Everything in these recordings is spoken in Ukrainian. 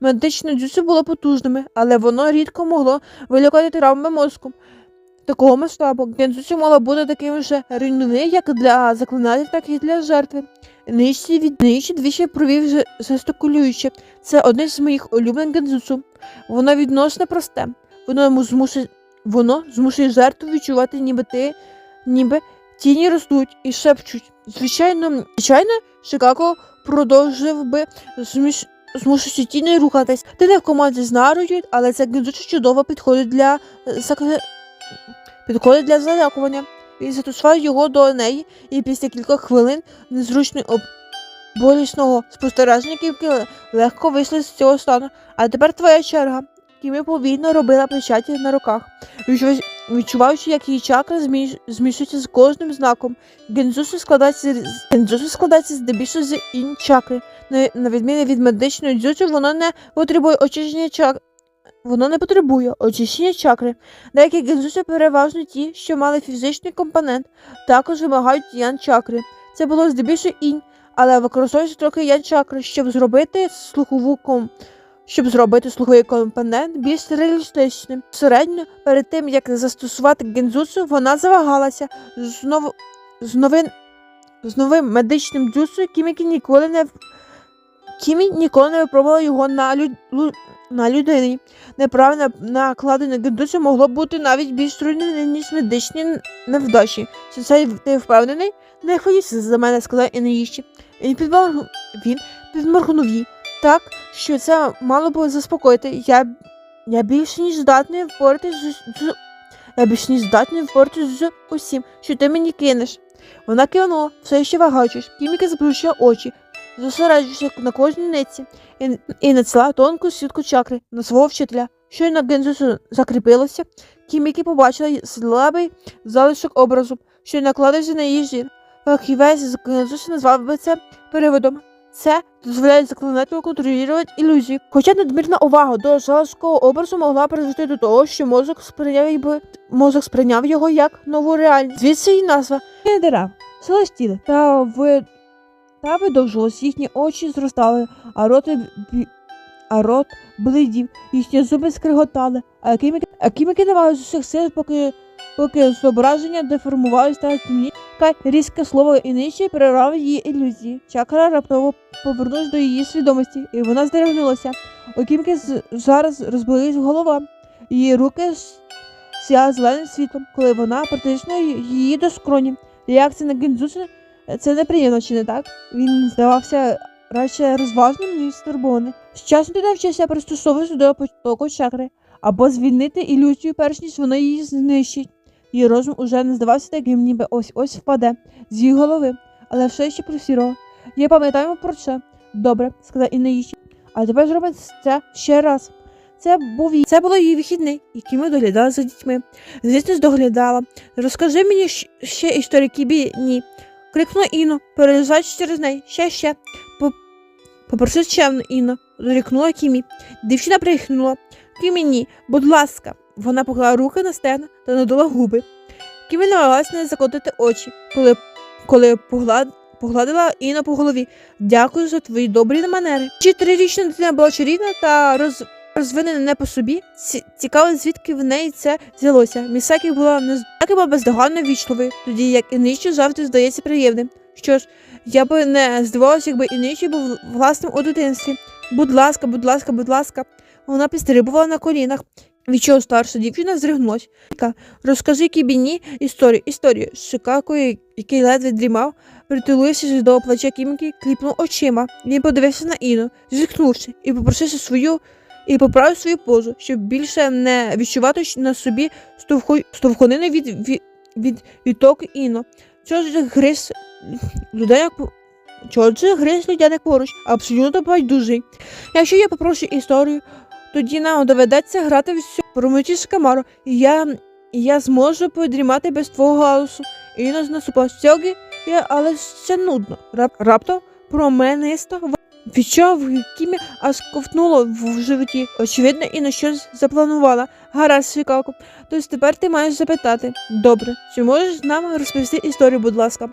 Медичне дзюцю було потужними, але воно рідко могло вилікувати травми мозку. Такого масштабу гензуцю мало бути таким же руйнівним як для заклинателів, так і для жертви. Нижчі від нижчі двічі провів же- жестикулюючи. Це одне з моїх улюблених гензуцу. Воно відносно просте. Воно йому змусить, воно змушує жертву відчувати, ніби ти, ніби тіні ростуть і шепчуть. Звичайно, звичайно, Шикаго продовжив би зміш... змушуючи тіні рухатись. Ти не в команді з Нарою, але це дуже чудово підходить для е, підходить для залякування. Він застосував його до неї, і після кількох хвилин незручний об... болісного спостереження легко вийшли з цього стану. А тепер твоя черга. Кімі повільно робила печаті на руках, відчуваючи- як її чакри зміш... змішуються з кожним знаком. Гензусу складається гензусу складається здебільшого з ін чакри. На відміну від медичної дзюцю, воно не потребує очищення чакри. Воно не потребує очищення чакри. Деякі гензуси переважно ті, що мали фізичний компонент, також вимагають ян чакри. Це було здебільшого інь, але використовується трохи ян чакри, щоб зробити слухову ком. Щоб зробити слуховий компонент більш реалістичним. Середньо, перед тим як застосувати гензуцу, вона завагалася знову з новин з новим медичним дзюцу, Кімікі ніколи не Кімі ніколи не випробувала його на, люд... на людині. Неправильне накладення гендусу могло бути навіть більш руйнівним, ніж медичні невдачі. Це ти впевнений? Не хвилюйся за мене, сказав підморгнув, він підморгнув їй так, що це мало б заспокоїти. Я, я більше ніж здатний впоратись з, з я більше ніж здатний впоратись з усім, що ти мені кинеш. Вона кивнула, все ще вагаючись. Кіміка заплющила очі, зосереджуючись на кожній ниці, і, і нацела тонку сітку чакри на свого вчителя. Щойно Гензусу закріпилося, Кімікі побачила слабий залишок образу, що накладався на її зір. Фахівець з Гензусу назвав би це переводом. Це дозволяє заклинателю контролювати ілюзії. Хоча надмірна увага до залишкового образу могла призвести до того, що мозок сприйняв, би, мозок сприйняв його як нову реальність. Звідси і назва дерев, селестіли та ви та видовжувалось, їхні очі зростали, а роти бі- а рот блидів, їхні зуби скриготали, а кіміки, а кіміки давали з усіх сил, поки, поки зображення деформувалось та темні. Кай різке слово і нижче перервав її ілюзії. Чакра раптово повернулась до її свідомості, і вона здригнулася. У кімки зараз розбилась голова. Її руки с- зеленим світлом, коли вона притиснула її до скроні. Реакція на Гінзусу це неприємно, чи не так? Він здавався радше розважним, ніж стурбований. З часом ти навчився пристосовуватися до потоку чакри, або звільнити ілюзію, перш ніж вона її знищить. Її розум уже не здавався таким, ніби ось ось впаде з її голови, але все ще просірого. Я пам'ятаю про це. Добре, сказав Інеїчі. А тепер зробимо це ще раз. Це був її- це було її вихідний, який ми доглядали за дітьми. Звісно, доглядала. Розкажи мені ще історії Кібі ні. Крикнула Іно, перелізаючи через неї. Ще ще. Попросив чемно Іно, дорікнула Кімі. Дівчина прихнула. Кімі ні, будь ласка. Вона поклала руки на стегна та надула губи. Кімі намагалась не закотити очі, коли, коли поглад, погладила Іно по голові. Дякую за твої добрі манери. Чи трирічна дитина була чарівна та роз, розвинена не по собі. Ці- Цікаво, звідки в неї це взялося. Місакі була не була бездоганно вічливою, тоді як Іничі завжди здається приємним. Що ж, я би не здивувалася, якби Іничі був власним у дитинстві. Будь ласка, будь ласка, будь ласка. Вона підстрибувала на колінах. Від чого старша дівчина зригнулась. Ка, Розкажи Кібіні історію, історію. Шикако, який ледве дрімав, притулився до плеча Кіміки, кліпнув очима. Він подивився на Іну, зіткнувши, і попросився свою і поправив свою позу, щоб більше не відчувати на собі стовху- стовхонини від, від, від відтоку Іно. Чого ж гриз по- Чого ж гриз людяник поруч? Абсолютно байдужий. Якщо я попрошу історію, тоді нам доведеться грати всю камару, і я, я зможу подрімати без твого галасу. Іно насупила стяги, я, але це нудно. Рап, раптом променисто відчув в Кімі, аж ковтнуло в животі. Очевидно, і на щось запланувала. Гаразд, свікалку. Тож тепер ти маєш запитати. Добре, чи можеш нам розповісти історію, будь ласка?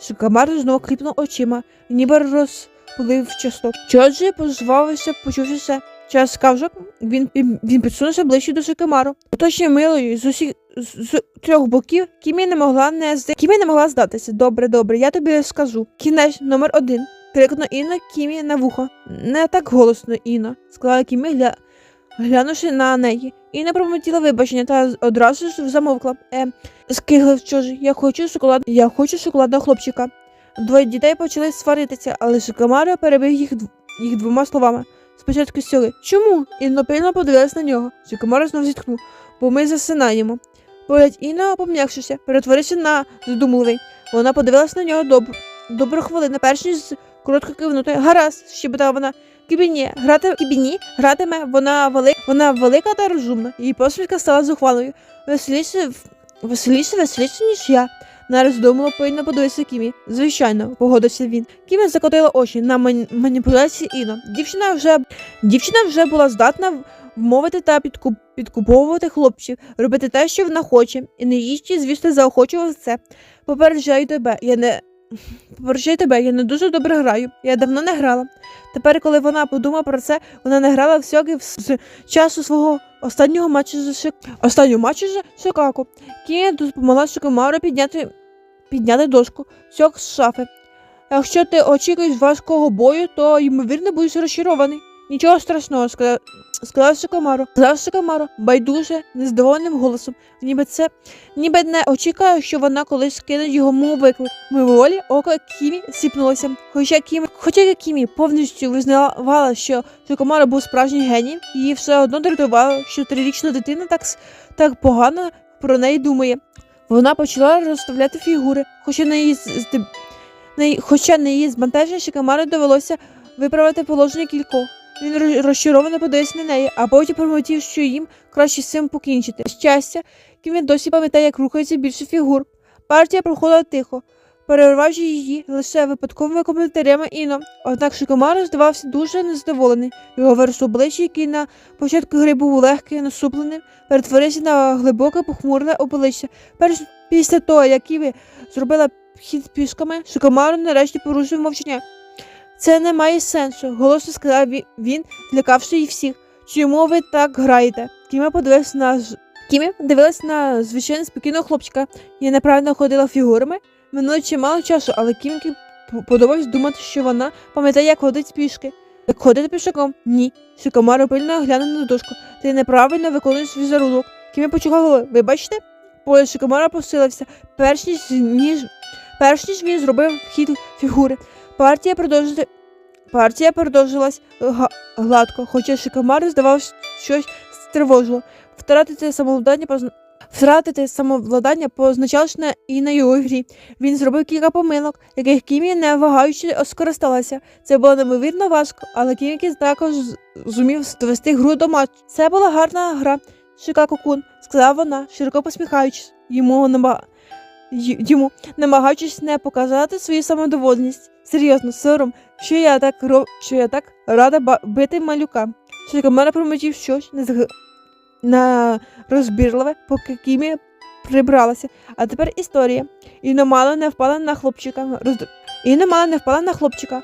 Шикамар знову кліпнув очима, ніби розплив часто. Джорджі позвавився, почувши це. Час скавжок, він, він підсунувся ближче до Шикамару. Оточення милою з усіх з, з трьох боків Кімі не могла не зди... Кімі не могла здатися. Добре, добре, я тобі скажу. Кінець номер один. Крикну Інна Кімі на вухо. Не так голосно, Інна, сказала Кімі, гля... глянувши на неї. Інна промотіла вибачення та одразу ж замовкла. Е, скиглив чужий, я хочу шоколад, я хочу шоколадного хлопчика. Двоє дітей почали сваритися, але Шикамара перебив їх, дв- їх двома словами. Спочатку сіли. Чому? Інна пильно подивилась на нього. Шикамара знов зітхнув, бо ми засинаємо. Погляд Інна, пом'якшився, перетворився на задумливий. Вона подивилась на нього доб... добру хвилину, перш ніж коротко кивнути. Гаразд, щебетала вона. Кібіні, грати кібіні, гратиме, вона вели... вона велика та розумна. Її посмішка стала зухвалою. Веселіше, веселіше, веселіше, ніж я. Нараз думала, повинна подивитися Кімі. Звичайно, погодився він. Кімі закотила очі на ман- маніпуляції Іно. Дівчина вже дівчина вже була здатна вмовити та підкуп... підкуповувати хлопців, робити те, що вона хоче, і не їсти, звісно, заохочував це. Попереджаю тебе, я не. Попереджаю тебе, я не дуже добре граю. Я давно не грала. Тепер, коли вона подумала про це, вона не грала всьоки з часу свого останнього матчу з Шик... останнього матчу з Шикако. Кія допомогла Шикомару підняти підняти дошку сьок з шафи. Якщо ти очікуєш важкого бою, то ймовірно будеш розчарований. Нічого страшного, сказав, сказав Шикомаро. Сказав Шикомаро, байдуже, нездоволеним голосом. Ніби це ніби не очікує, що вона колись кине його мов виклик. Мимоволі око Кімі сіпнулося. Хоча Кімі, хоча Кімі повністю визнавала, що Шикомаро був справжній геній, її все одно дратувало, що трирічна дитина так, так погано про неї думає. Вона почала розставляти фігури, хоча на її, хоча на її збентеження Шикамару довелося виправити положення кількох. Він розчаровано подивився на неї, а потім промотів, що їм краще з цим покінчити. Щастя, ким він досі пам'ятає, як рухається більше фігур. Партія проходила тихо, перервавши її лише випадковими коментарями Іно. Однак Шикомару здавався дуже незадоволений. Його вирус обличчя, який на початку гри був легкий, насупленим, перетворився на глибоке похмурне обличчя. Перш після того, як Ківі зробила хід пішками, Шикомару нарешті порушив мовчання. Це не має сенсу, голосно сказав він, злякавши їх всіх. Чому ви так граєте? Кіма подивився на Кімі дивилась на звичайно спокійного хлопчика. Я неправильно ходила фігурами. Минуло чимало часу, але Кімкі п- подобалось думати, що вона пам'ятає, як ходить пішки. Як ходити пішаком? Ні. Шикомару пильно глянув на дошку. Ти неправильно виконуєш візерунок. Кімі почухав голову. Ви бачите? Поле Шикомара посилився, перш ніж, ніж, перш ніж він зробив хід фігури. Партія продовжила. Партія продовжилась гладко, хоча Шикомару здавалося щось стривожило. Втратити самовладання позна... Втратити самовладання позначалось на і на його грі. Він зробив кілька помилок, яких Кімі не вагаючи скористалася. Це було неймовірно важко, але Кімі також зумів довести гру до матчу. Це була гарна гра. Шикако-кун, сказала вона, широко посміхаючись. Йому нема... йому намагаючись не показати свою самодовольність. Серйозно, сором, що я так ро... що я так рада бити малюка. Шикомара промотів щось не зг... на розбірливе, поки Кімі прибралася. А тепер історія. І мало не впала на хлопчика. Роз... І мало не впала на хлопчика,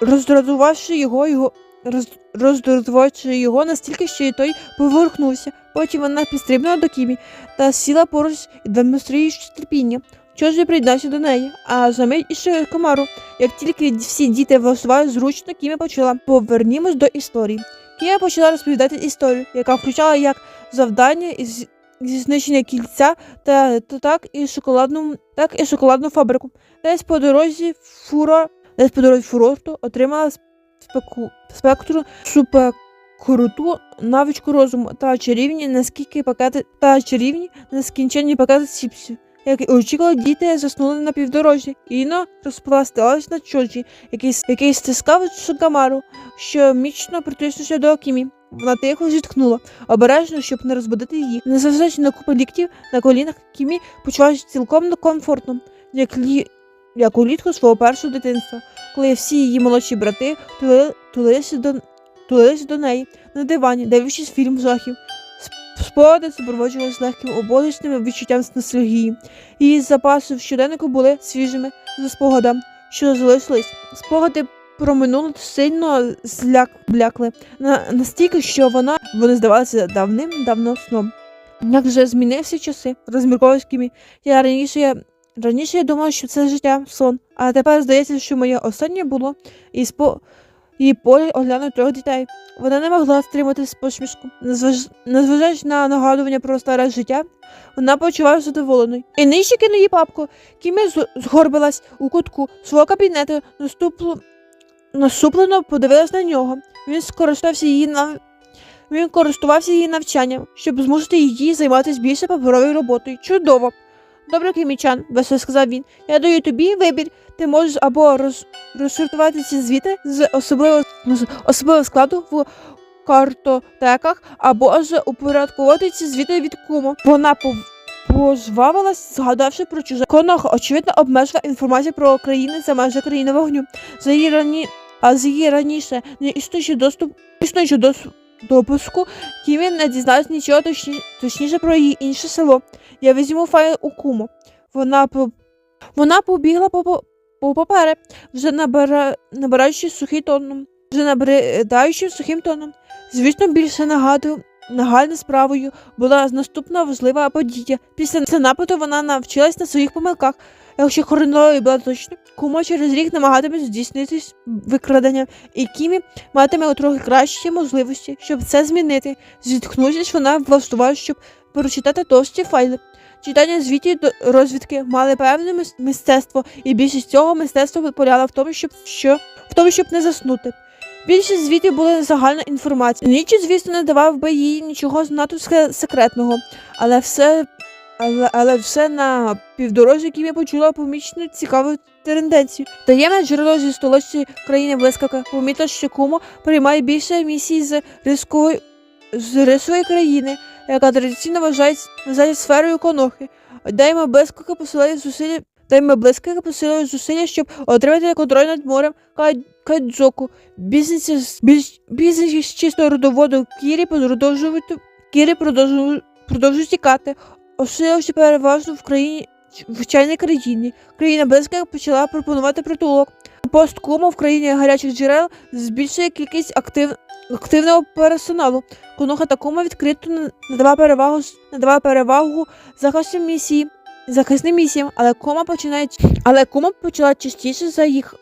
роздратувавши його, його роз... роздратувавши його настільки, що і той поверхнувся. Потім вона підстрибнула до Кімі та сіла поруч, демонструючи терпіння. Чожі приєднався до неї, а за мить іще комару. Як тільки всі діти влаштували зручно, Кімі почала. Повернімось до історії. Кімі почала розповідати історію, яка включала як завдання із зі знищення кільця та, та так і шоколадну, так і шоколадну фабрику. Десь по дорозі фура, десь по дорозі фурорту отримала спеку, спектру суперкруту навичку розуму та чарівні наскільки пакети та чарівні нескінченні пакети чіпсів. Як очікували, діти заснули на півдорожі. Іно розпластилась на чоджі, який, який стискав Шикамару, що міцно притиснувся до Акімі. Вона тихо зітхнула, обережно, щоб не розбудити її. Незважаючи на купу ліктів на колінах, Кімі почувалася цілком комфортно, як, лі... як улітку свого першого дитинства, коли всі її молодші брати тули... тулилися до... тулилися до неї на дивані, дивлячись фільм жахів. Сп- Спогади супроводжувалися легким оболочним відчуттям ностальгії. Її запаси в щоденнику були свіжими за спогадам, що залишились. Спогади про минуле сильно зляк блякли на настільки, що вона вони здавалися давним-давно сном. Як вже змінився часи, розмірковував Кімі. Я раніше я раніше я думала, що це життя сон, а тепер здається, що моє останнє було і спо її полі оглянув трьох дітей. Вона не могла стримати посмішку. Незваж... Незважаючи на нагадування про старе життя, вона почувалася задоволеною. І нижче кинув її папку. Кімі згорбилась у кутку свого кабінету, наступло... насуплено подивилась на нього. Він скористався її нав... Він користувався її навчанням, щоб змусити її займатися більше паперовою роботою. Чудово. Добре, Кімічан, весело сказав він. Я даю тобі вибір. Ти можеш або роз... розсортувати ці звіти з особливого, з особливого складу в картотеках, або ж упорядкувати ці звіти від кому. Вона пов... пожвавилась, згадавши про чуже. Конох, очевидно, обмежила інформацію про країни за межі країни вогню. За її рані... А з її раніше не існуючи доступ, існуючи доступ допуску, Кімі не дізналась нічого точні... точніше про її інше село. Я візьму файл у куму. Вона по... вона побігла по, по... папери, вже набира... набираючи сухий тоном, вже набридаючи сухим тоном. Звісно, більше нагадую, нагальною справою була наступна важлива подія. Після цього нападу вона навчилась на своїх помилках. Якщо хронологія була точна, кума через рік намагатиме здійснити викрадення, і Кімі матиме трохи кращі можливості, щоб це змінити. Зітхнувшись, вона влаштувала, щоб прочитати товсті файли. Читання звітів до розвідки мали певне мис- мистецтво, і більшість цього мистецтва полягала в тому, щоб що в тому, щоб не заснути. Більшість звітів були загальна інформація. Нічі, звісно, не давав би їй нічого надто секретного, але все, але, але все на півдорозі, яким я почула помічну цікаву тенденцію. Таємне джерело зі столиці країни блискавка помітила, що Кумо приймає більше місій з рискової з рисової країни, яка традиційно вважається, вважається сферою конохи. Дайма блискавка посилає зусилля. Дайма блискавка посилає зусилля, щоб отримати контроль над морем Кайдзоку. Бізнесі з біж- бізнесі з чистого родоводу Кірі продовжують Кірі продовжують продовжують тікати, оселивши переважно в країні в чайній країні. Країна близька почала пропонувати притулок. Пост Кумо в країні гарячих джерел збільшує кількість актив... активного персоналу. Коноха та Кума відкрито надавав перевагу надавав перевагу захисним місії, захисним місіям, але Кума починає але Кума почала частіше за їх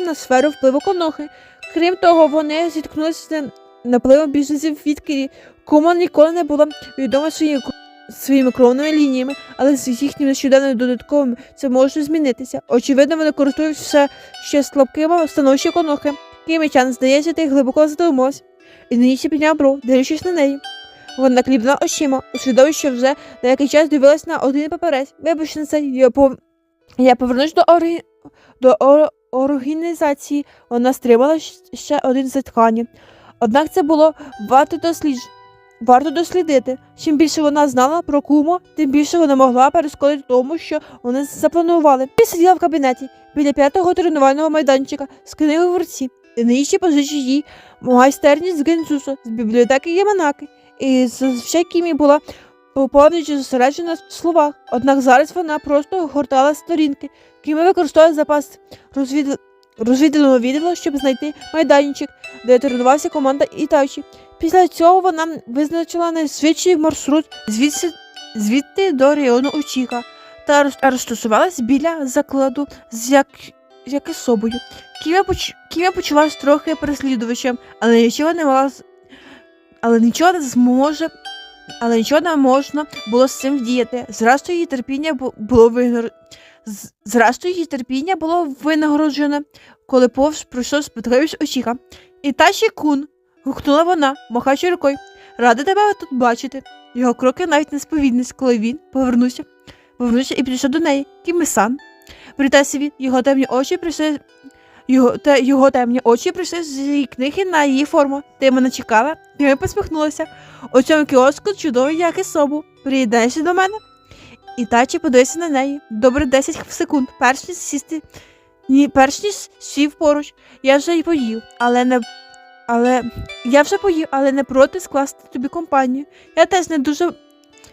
на сферу впливу конохи. Крім того, вони зіткнулися з напливом біженців від Кирі. Кума ніколи не була відома своїми, своїми кровними лініями, але з їхніми нещодавними додатковими це може змінитися. Очевидно, вони користуються ще слабкими становища конохи. Кімічан, здається, ти глибоко задумався. І нині підняв бров, дивлячись на неї. Вона кліпнула очима, усвідомив, що вже деякий час дивилась на один паперець. Вибач на це, я, пов... я повернусь до, орги... до ор... організації. Вона стримала ще один зітхання. Однак це було варто дослідж... Варто дослідити. Чим більше вона знала про кумо, тим більше вона могла перешкодити тому, що вони запланували. Я сиділа в кабінеті біля п'ятого тренувального майданчика з книгою в руці. Нижче позичив їй майстерність з Гензусу з бібліотеки Яманаки. І зазвичай Кімі була повністю зосереджена в словах. Однак зараз вона просто гортала сторінки. Кімі використовує запас розвід... розвідданого відділу, щоб знайти майданчик, де тренувався команда Ітачі. Після цього вона визначила найшвидший маршрут звідси, звідти до району Учіка та роз- розташувалась біля закладу з як, Якисобою. Кім'я поч... Кім'я почувалась трохи переслідувачем, але нічого не мала але нічого не зможе. Але нічого не можна було з цим вдіяти. Зрештою, її терпіння було Зрештою, її терпіння було винагороджене, коли повз пройшов спитливість очіка. І Таші кун. гукнула вона, махаючи рукою. Рада тебе тут бачити. Його кроки навіть не сповільнились, коли він повернувся, повернувся і підійшов до неї. Кімисан. Притайся він, його темні очі прийшли. Його, те, його темні очі прийшли з її книги на її форму. Ти мене чекала? Кімі посміхнулася. У цьому кіоску чудовий як і собу. Приєднаєшся до мене? І тачі подивився на неї. Добре 10 секунд, перш ніж сісти. Ні, перш ніж сів поруч. Я вже й поїв, але не. Але я вже поїв, але не проти скласти тобі компанію. Я теж не дуже.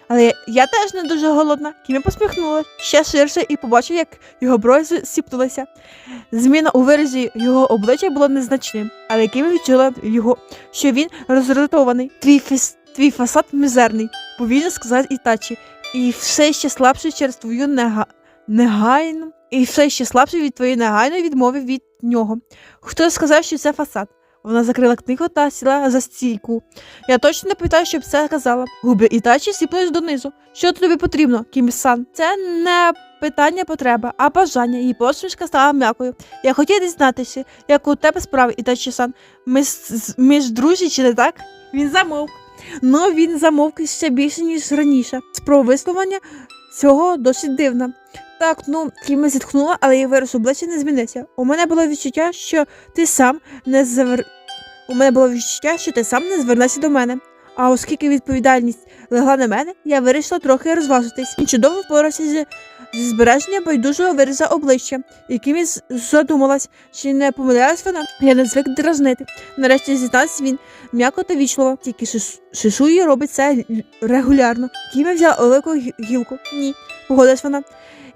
Але я, теж не дуже голодна. Кімі посміхнулася ще ширше і побачив, як його брови сіпнулися. Зміна у виразі його обличчя була незначним, але Кімі відчула його, що він роздратований. Твій, фіс, твій фасад мізерний, повільно сказав Ітачі, і все ще слабший через твою нега... негайну, і все ще слабший від твоєї негайної відмови від нього. Хто сказав, що це фасад? Вона закрила книгу та сіла за стійку. Я точно не пам'ятаю, щоб це казала. Губи Ітачі сіпнулись донизу. Що тобі потрібно, Кімі-сан? Це не питання потреби, а бажання. Її посмішка стала м'якою. Я хотів дізнатися, як у тебе справи, Ітачі-сан. Ми, ми ж друзі, чи не так? Він замовк. Ну, він замовк ще більше, ніж раніше. Спроба висловлення цього досить дивна. Так, ну, Кіма зітхнула, але її вираз обличчя не змінився. У мене було відчуття, що ти сам не завер... У мене було відчуття, що ти сам не звернешся до мене. А оскільки відповідальність легла на мене, я вирішила трохи розважитись і чудово впорався зі, зі збереженням байдужого вираза обличчя, яким з- задумалась, чи не помилялась вона. Я не звик дразнити. Нарешті зізнався він м'яко та вічливо, тільки шиш... шишуї робить це регулярно. Кіма взяла велику гілку. Ні, погодилась вона.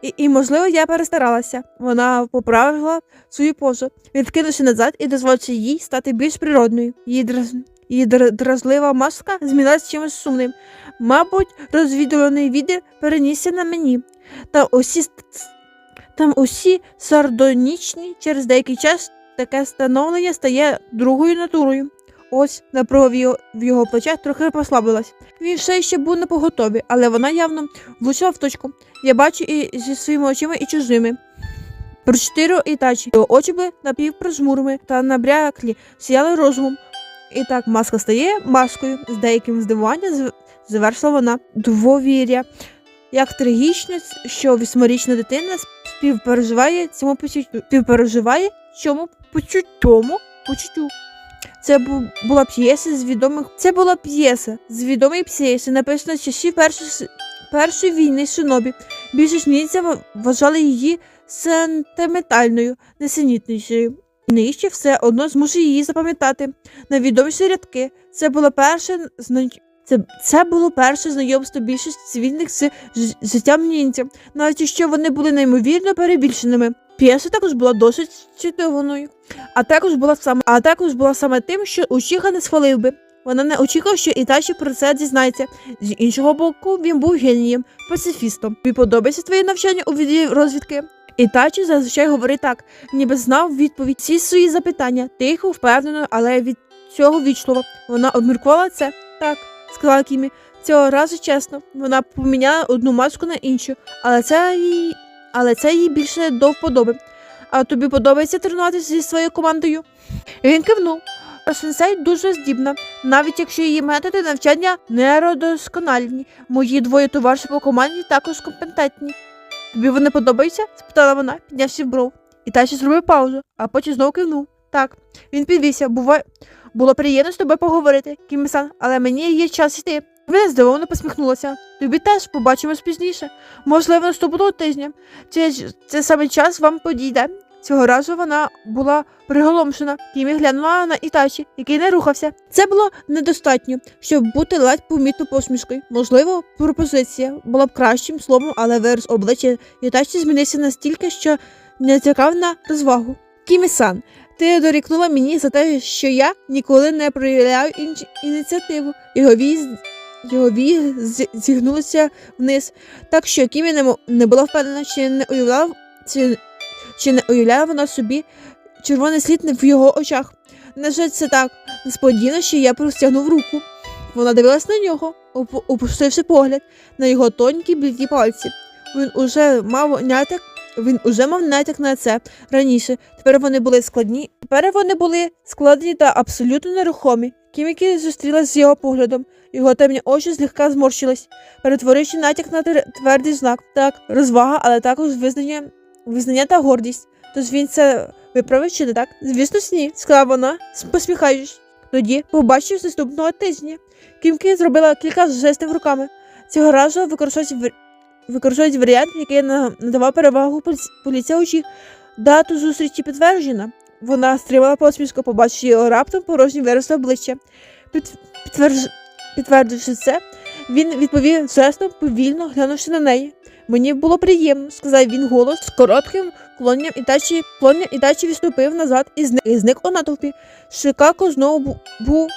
І, і, можливо, я перестаралася. Вона поправила свою позу, відкинувши назад і дозволивши їй стати більш природною. Її, драз... Її др- дразлива маска змінилася чимось сумним. Мабуть, розвідуваний відер перенісся на мені. Та усі там усі сардонічні через деякий час таке становлення стає другою натурою. Ось напруга в його, в його плечах трохи послабилась. Він все ще був на поготові, але вона явно влучила в точку. Я бачу і зі своїми очима, і чужими. Про чотири ітачі. Його очі були напівпрожмурими та набряклі, сіяли розумом. І так маска стає маскою. З деяким здивуванням завершила вона двовір'я. Як трагічно, що восьмирічна дитина співпереживає цьому почуттю. Співпереживає чому почуттєму почуттю. Це була п'єса з відомих. Це була п'єса з відомої п'єси, написана з часів першої, першої війни Шинобі. Більшість німців ва- вважали її сентиментальною, несенітнішою. Нижче все одно змусив її запам'ятати. Найвідоміші рядки. Це було перше зна... це, це було перше знайомство більшості цивільних з життям німців, навіть якщо вони були неймовірно перебільшеними. П'єса також була досить читованою, а також була саме, а також була саме тим, що Учіха не схвалив би. Вона не очікувала, що Ітачі про це дізнається. З іншого боку, він був генієм, пацифістом. Тобі подобається твоє навчання у відділі розвідки? Ітачі зазвичай говорить так, ніби знав відповідь всі свої запитання, тихо, впевнено, але від цього вічливо. Вона обміркувала це. Так, сказала Кімі. Цього разу чесно. Вона поміняла одну маску на іншу, але це їй, але це їй більше до вподоби. А тобі подобається тренуватися зі своєю командою? Він кивнув. Сенсей дуже здібна, навіть якщо її методи навчання неродоскональні. Мої двоє товариші по команді також компетентні. Тобі вони подобаються? спитала вона, піднявши бров. І Тачі зробив паузу, а потім знову кивнув. Так, він підвівся, буває. Було приємно з тобою поговорити, Кімі-сан, але мені є час йти. Вона здивовано посміхнулася. Тобі теж побачимось пізніше. Можливо, наступного тижня. Це, це саме час вам підійде. Цього разу вона була приголомшена. Кімі глянула на Ітачі, який не рухався. Це було недостатньо, щоб бути ледь помітно посмішкою. Можливо, пропозиція була б кращим словом, але вираз обличчя Ітачі змінився настільки, що не чекав на розвагу. Кімі-сан, ти дорікнула мені за те, що я ніколи не проявляю інч... ініціативу. Його віз його вії з- зігнулися вниз, так що Кімі не, не була впевнена, чи не уявляв, чи, чи не уявляє вона собі червоний слід в його очах. Жаль, це так несподівано, що я простягнув руку. Вона дивилась на нього, оп- опустивши погляд на його тонкі бліді пальці. Він уже мав натяк, він уже мав натяк на це раніше. Тепер вони були складні. Тепер вони були складені та абсолютно нерухомі. Кімікі зустрілась з його поглядом. Його темні очі злегка зморщились, перетворивши натяк на твердий знак. Так, розвага, але також визнання, визнання та гордість. Тож він це виправив чи не так? Звісно, ж ні, сказала вона, посміхаючись. Тоді побачив наступного тижня. Кімкі зробила кілька жестів руками. Цього разу використовують, в- використовують варіант, який надавав перевагу очі. Дату зустрічі підтверджена. Вона стримала посмішку, побачивши його раптом порожній вираз обличчя. Під, підтвердж, підтвердивши це, Він відповів жестом, повільно глянувши на неї. Мені було приємно, сказав він голос з коротким клонням і дачі, клонням і дачі відступив назад і зник, і зник у натовпі. Шикако знову був